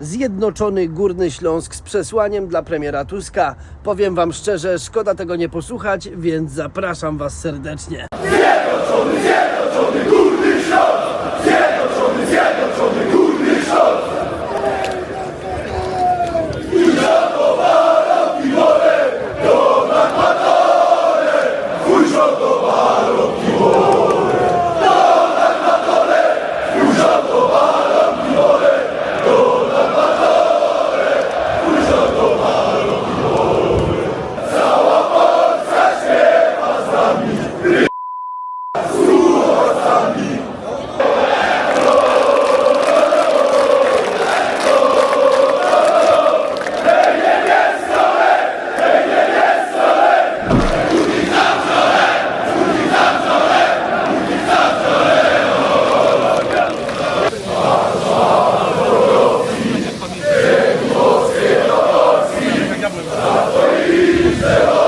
Zjednoczony Górny Śląsk z przesłaniem dla premiera Tuska. Powiem Wam szczerze, szkoda tego nie posłuchać, więc zapraszam Was serdecznie. Zjednoczony, zjednoczony Запоріжжя!